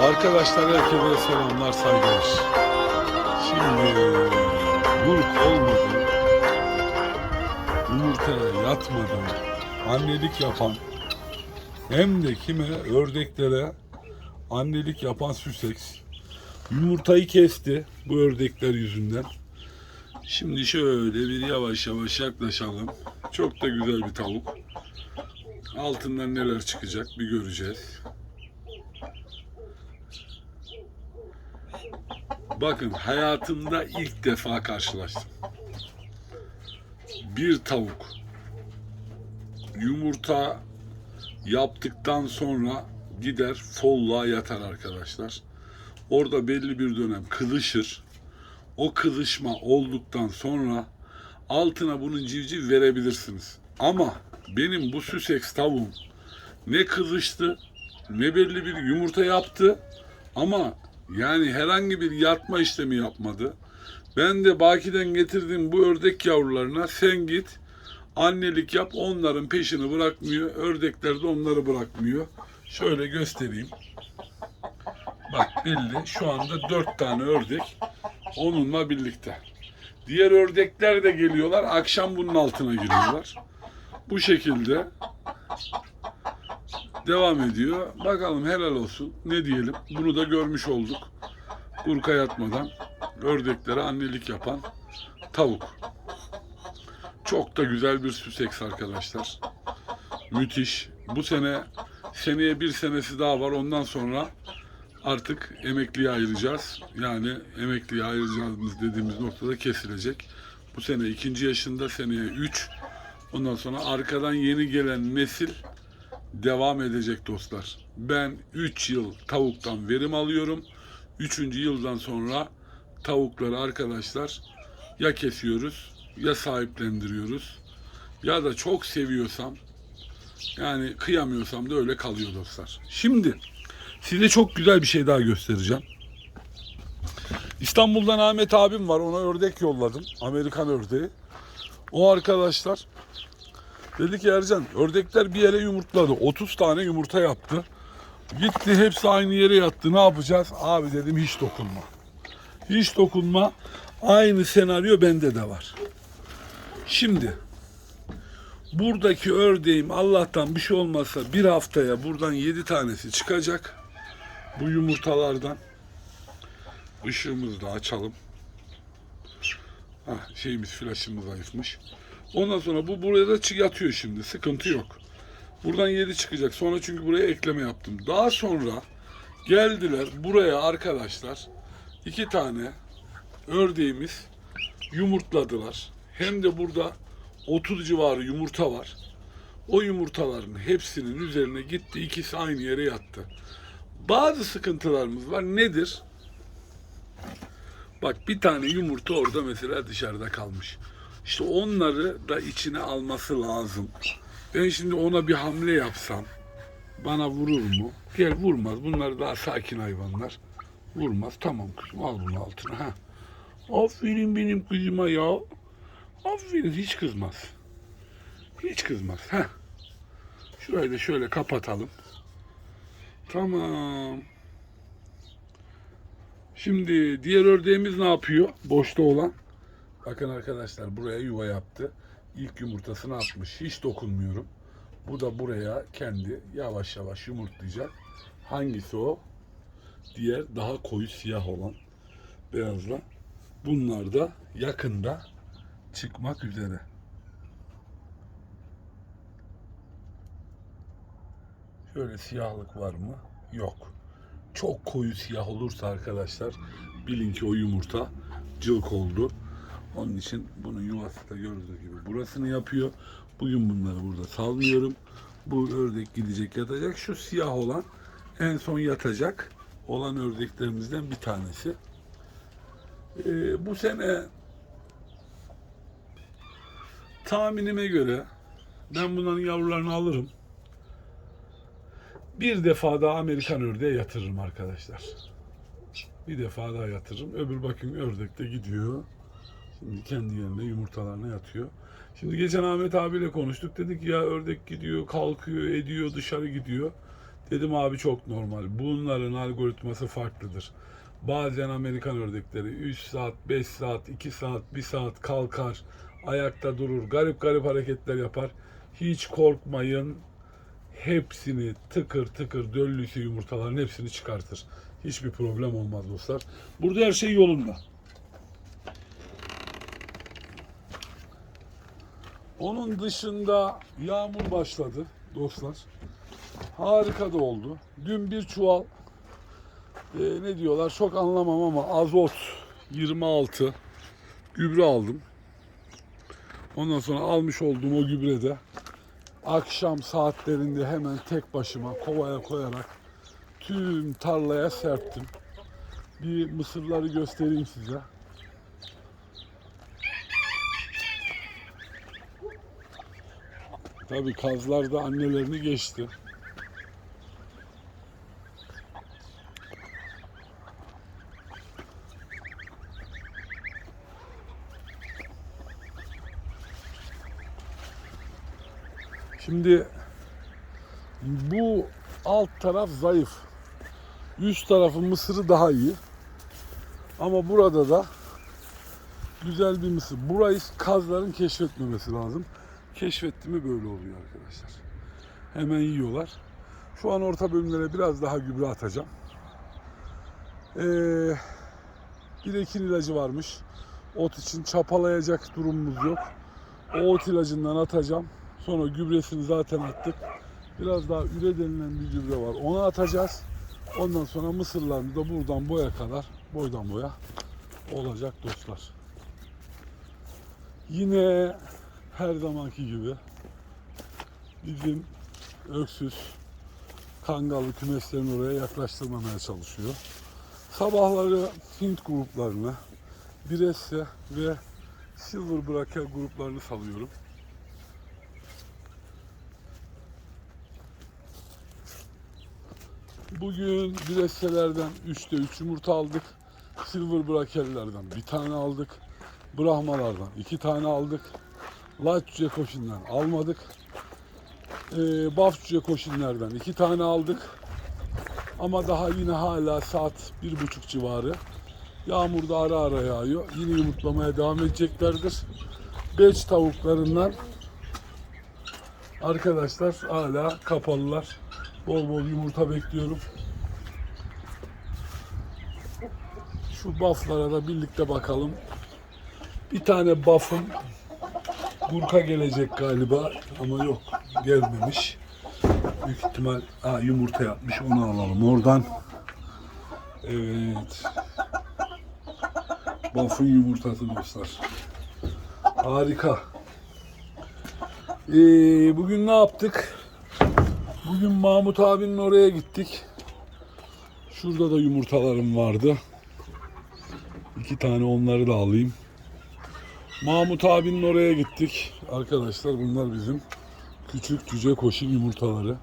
Arkadaşlar herkese selamlar saygılar. Şimdi burk olmadan, yumurtaya yatmadan annelik yapan hem de kime ördeklere annelik yapan süseks yumurtayı kesti bu ördekler yüzünden. Şimdi şöyle bir yavaş yavaş yaklaşalım. Çok da güzel bir tavuk. Altından neler çıkacak bir göreceğiz. Bakın hayatımda ilk defa karşılaştım. Bir tavuk yumurta yaptıktan sonra gider folluğa yatar arkadaşlar. Orada belli bir dönem kılışır. O kılışma olduktan sonra altına bunun civciv verebilirsiniz. Ama benim bu süseks tavuğum ne kızıştı ne belli bir yumurta yaptı ama yani herhangi bir yatma işlemi yapmadı. Ben de Baki'den getirdiğim bu ördek yavrularına sen git annelik yap onların peşini bırakmıyor. Ördekler de onları bırakmıyor. Şöyle göstereyim. Bak belli şu anda dört tane ördek onunla birlikte. Diğer ördekler de geliyorlar akşam bunun altına giriyorlar. Bu şekilde devam ediyor. Bakalım helal olsun. Ne diyelim? Bunu da görmüş olduk. Burka yatmadan ördeklere annelik yapan tavuk. Çok da güzel bir süseks arkadaşlar. Müthiş. Bu sene seneye bir senesi daha var. Ondan sonra artık emekliye ayıracağız. Yani emekliye ayıracağımız dediğimiz noktada kesilecek. Bu sene ikinci yaşında seneye 3. Ondan sonra arkadan yeni gelen nesil devam edecek dostlar. Ben 3 yıl tavuktan verim alıyorum. 3. yıldan sonra tavukları arkadaşlar ya kesiyoruz ya sahiplendiriyoruz. Ya da çok seviyorsam yani kıyamıyorsam da öyle kalıyor dostlar. Şimdi size çok güzel bir şey daha göstereceğim. İstanbul'dan Ahmet abim var. Ona ördek yolladım. Amerikan ördeği. O arkadaşlar Dedi ki Ercan ördekler bir yere yumurtladı. 30 tane yumurta yaptı. Gitti hepsi aynı yere yattı. Ne yapacağız? Abi dedim hiç dokunma. Hiç dokunma. Aynı senaryo bende de var. Şimdi buradaki ördeğim Allah'tan bir şey olmazsa bir haftaya buradan 7 tanesi çıkacak. Bu yumurtalardan. Işığımızı da açalım. Hah, şeyimiz flaşımız zayıfmış. Ondan sonra bu buraya da yatıyor şimdi. Sıkıntı yok. Buradan 7 çıkacak. Sonra çünkü buraya ekleme yaptım. Daha sonra geldiler buraya arkadaşlar iki tane ördeğimiz yumurtladılar. Hem de burada 30 civarı yumurta var. O yumurtaların hepsinin üzerine gitti. ikisi aynı yere yattı. Bazı sıkıntılarımız var. Nedir? Bak bir tane yumurta orada mesela dışarıda kalmış. İşte onları da içine alması lazım. Ben şimdi ona bir hamle yapsam bana vurur mu? Gel vurmaz. Bunlar daha sakin hayvanlar. Vurmaz. Tamam kızım al bunu altına. Ha. Aferin benim kızıma ya. Aferin hiç kızmaz. Hiç kızmaz. Ha. Da şöyle kapatalım. Tamam. Şimdi diğer ördeğimiz ne yapıyor? Boşta olan. Bakın arkadaşlar buraya yuva yaptı. İlk yumurtasını atmış. Hiç dokunmuyorum. Bu da buraya kendi yavaş yavaş yumurtlayacak. Hangisi o? Diğer daha koyu siyah olan beyazla. Bunlar da yakında çıkmak üzere. Şöyle siyahlık var mı? Yok. Çok koyu siyah olursa arkadaşlar bilin ki o yumurta cılk oldu. Onun için bunun yuvası da gördüğünüz gibi burasını yapıyor. Bugün bunları burada sallıyorum. Bu ördek gidecek yatacak. Şu siyah olan en son yatacak olan ördeklerimizden bir tanesi. Ee, bu sene tahminime göre ben bunların yavrularını alırım. Bir defa daha Amerikan ördeğe yatırırım arkadaşlar. Bir defa daha yatırırım. Öbür bakın ördek de gidiyor. Kendi yerine yumurtalarına yatıyor. Şimdi geçen Ahmet abiyle konuştuk. Dedik ya ördek gidiyor, kalkıyor, ediyor, dışarı gidiyor. Dedim abi çok normal. Bunların algoritması farklıdır. Bazen Amerikan ördekleri 3 saat, 5 saat, 2 saat, 1 saat kalkar, ayakta durur, garip garip hareketler yapar. Hiç korkmayın. Hepsini tıkır tıkır döllüsü yumurtaların hepsini çıkartır. Hiçbir problem olmaz dostlar. Burada her şey yolunda. Onun dışında yağmur başladı dostlar. Harika da oldu. Dün bir çuval e, ne diyorlar çok anlamam ama azot 26 gübre aldım. Ondan sonra almış olduğum o gübrede akşam saatlerinde hemen tek başıma kovaya koyarak tüm tarlaya serptim. Bir mısırları göstereyim size. Tabii kazlar da annelerini geçti. Şimdi bu alt taraf zayıf. Üst tarafın mısırı daha iyi. Ama burada da güzel bir mısır. Burayı kazların keşfetmemesi lazım. Keşfetti mi böyle oluyor arkadaşlar. Hemen yiyorlar. Şu an orta bölümlere biraz daha gübre atacağım. Ee, bir ekin ilacı varmış. Ot için çapalayacak durumumuz yok. O ot ilacından atacağım. Sonra gübresini zaten attık. Biraz daha üre denilen bir gübre var. Onu atacağız. Ondan sonra mısırlarımız da buradan boya kadar boydan boya olacak dostlar. Yine her zamanki gibi bizim öksüz kangalı kümeslerini oraya yaklaştırmamaya çalışıyor. Sabahları Hint gruplarını, Biresse ve Silver Braker gruplarını salıyorum. Bugün Biresselerden 3'te 3 yumurta aldık. Silver Brakerlerden bir tane aldık. Brahmalardan iki tane aldık. Light cüce koşinler almadık. Ee, buff cüce koşinlerden iki tane aldık. Ama daha yine hala saat bir buçuk civarı. Yağmur da ara ara yağıyor. Yine yumurtlamaya devam edeceklerdir. Beç tavuklarından arkadaşlar hala kapalılar. Bol bol yumurta bekliyorum. Şu bufflara da birlikte bakalım. Bir tane buff'ım Burka gelecek galiba ama yok gelmemiş. Büyük ihtimal ha, yumurta yapmış onu alalım oradan. Evet. Buff'ın yumurtası dostlar. Harika. Ee, bugün ne yaptık? Bugün Mahmut abinin oraya gittik. Şurada da yumurtalarım vardı. İki tane onları da alayım. Mahmut abinin oraya gittik. Arkadaşlar bunlar bizim küçük cüce koşun yumurtaları.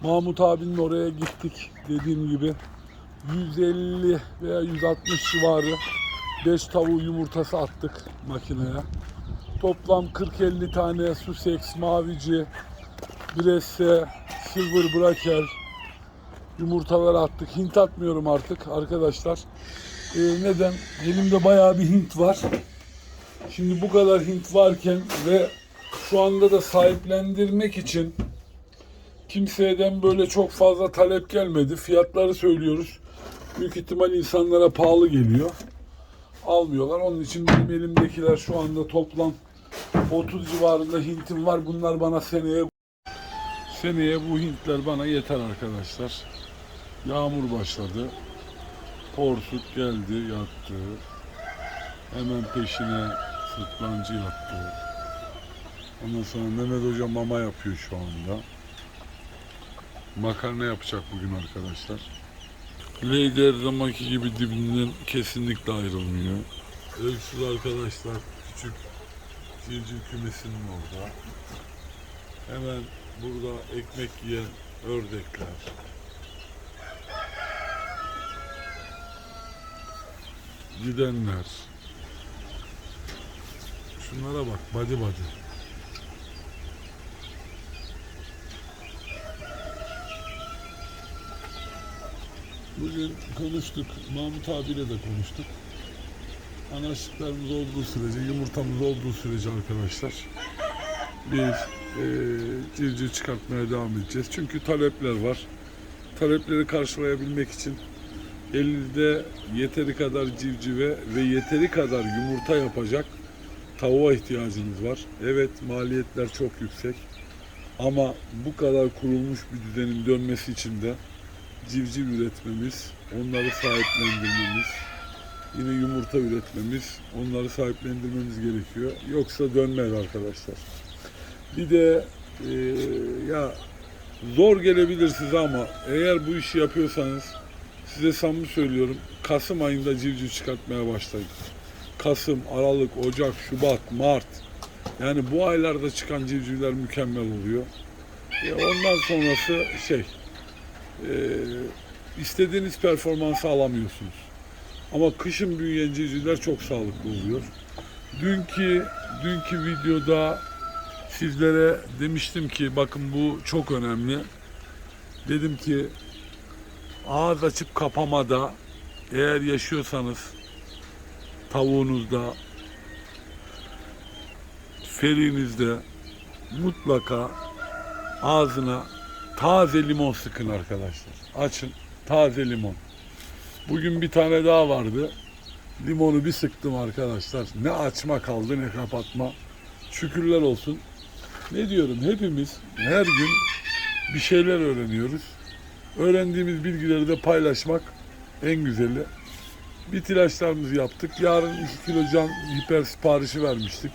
Mahmut abinin oraya gittik. Dediğim gibi 150 veya 160 civarı 5 tavuğu yumurtası attık makineye. Toplam 40-50 tane Sussex, Mavici, Bresse, Silver Braker yumurtalar attık. Hint atmıyorum artık arkadaşlar. Ee, neden? Elimde bayağı bir Hint var. Şimdi bu kadar Hint varken ve şu anda da sahiplendirmek için kimseden böyle çok fazla talep gelmedi. Fiyatları söylüyoruz. Büyük ihtimal insanlara pahalı geliyor. Almıyorlar. Onun için benim elimdekiler şu anda toplam 30 civarında Hint'im var. Bunlar bana seneye seneye bu Hintler bana yeter arkadaşlar. Yağmur başladı. Porsuk geldi, yattı. Hemen peşine sırtlancı yattı. Ondan sonra Mehmet Hoca mama yapıyor şu anda. Makarna yapacak bugün arkadaşlar. Lady her zamanki gibi dibinden kesinlikle ayrılmıyor. Öksüz arkadaşlar küçük civciv kümesinin orada. Hemen burada ekmek yiyen ördekler. Gidenler. Şunlara bak, body body. Bugün konuştuk. Mahmut abiyle de konuştuk. Anaçlıklarımız olduğu sürece, yumurtamız olduğu sürece arkadaşlar biz e, civciv çıkartmaya devam edeceğiz. Çünkü talepler var. Talepleri karşılayabilmek için elde yeteri kadar civcive ve yeteri kadar yumurta yapacak tavuğa ihtiyacınız var. Evet maliyetler çok yüksek. Ama bu kadar kurulmuş bir düzenin dönmesi için de civciv üretmemiz, onları sahiplendirmemiz, yine yumurta üretmemiz, onları sahiplendirmemiz gerekiyor. Yoksa dönmez arkadaşlar. Bir de e, ya zor gelebilir size ama eğer bu işi yapıyorsanız size samimi söylüyorum Kasım ayında civciv çıkartmaya başlayın. Kasım, Aralık, Ocak, Şubat, Mart yani bu aylarda çıkan civcivler mükemmel oluyor. E, ondan sonrası şey e, istediğiniz performansı alamıyorsunuz. Ama kışın büyüyen civcivler çok sağlıklı oluyor. Dünkü dünkü videoda sizlere demiştim ki bakın bu çok önemli. Dedim ki ağız açıp kapamada eğer yaşıyorsanız tavuğunuzda ferinizde mutlaka ağzına taze limon sıkın arkadaşlar. Açın taze limon. Bugün bir tane daha vardı. Limonu bir sıktım arkadaşlar. Ne açma kaldı ne kapatma. Şükürler olsun. Ne diyorum hepimiz her gün bir şeyler öğreniyoruz. Öğrendiğimiz bilgileri de paylaşmak en güzeli. Bitilaçlarımızı yaptık. Yarın 2 kilo can hiper siparişi vermiştik.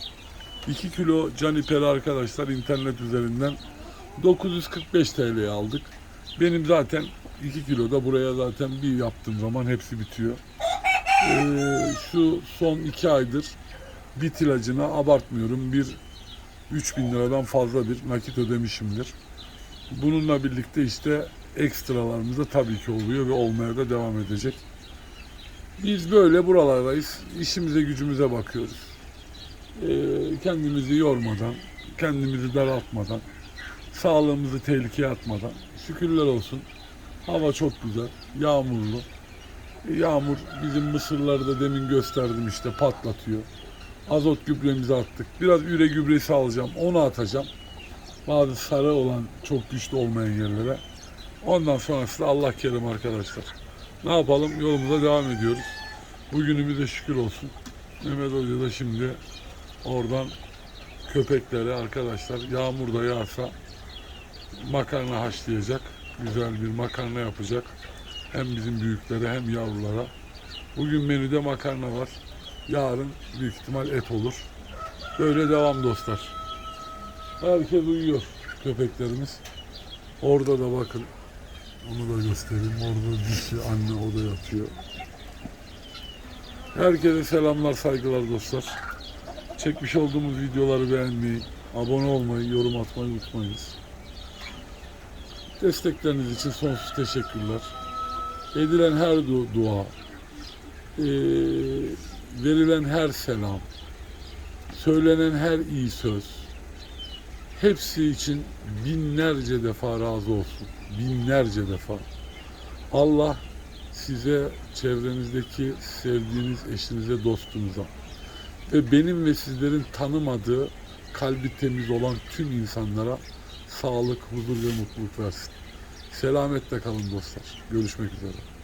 2 kilo can hiperi arkadaşlar internet üzerinden 945 TL'ye aldık. Benim zaten 2 kilo da buraya zaten bir yaptığım zaman hepsi bitiyor. Ee, şu son 2 aydır bit ilacına abartmıyorum bir 3000 liradan fazla bir nakit ödemişimdir. Bununla birlikte işte ekstralarımız da tabii ki oluyor ve olmaya da devam edecek. Biz böyle buralardayız. İşimize gücümüze bakıyoruz. Ee, kendimizi yormadan, kendimizi daraltmadan, sağlığımızı tehlikeye atmadan şükürler olsun. Hava çok güzel, yağmurlu. Yağmur bizim mısırları da demin gösterdim işte patlatıyor. Azot gübremizi attık. Biraz üre gübresi alacağım. Onu atacağım. Bazı sarı olan çok güçlü olmayan yerlere. Ondan sonrası da Allah kerim arkadaşlar. Ne yapalım? Yolumuza devam ediyoruz. Bugünümüze şükür olsun. Mehmet Hoca da şimdi oradan köpeklere arkadaşlar yağmur da yağsa makarna haşlayacak. Güzel bir makarna yapacak. Hem bizim büyüklere hem yavrulara. Bugün menüde makarna var. Yarın büyük ihtimal et olur. Böyle devam dostlar. Herkes uyuyor köpeklerimiz. Orada da bakın. Onu da göstereyim. Orada dişi anne o da yatıyor. Herkese selamlar, saygılar dostlar. Çekmiş olduğumuz videoları beğenmeyi, abone olmayı, yorum atmayı unutmayınız. Destekleriniz için sonsuz teşekkürler. Edilen her du- dua, eee, verilen her selam, söylenen her iyi söz, hepsi için binlerce defa razı olsun. Binlerce defa. Allah size, çevrenizdeki sevdiğiniz eşinize, dostunuza ve benim ve sizlerin tanımadığı kalbi temiz olan tüm insanlara sağlık, huzur ve mutluluk versin. Selametle kalın dostlar. Görüşmek üzere.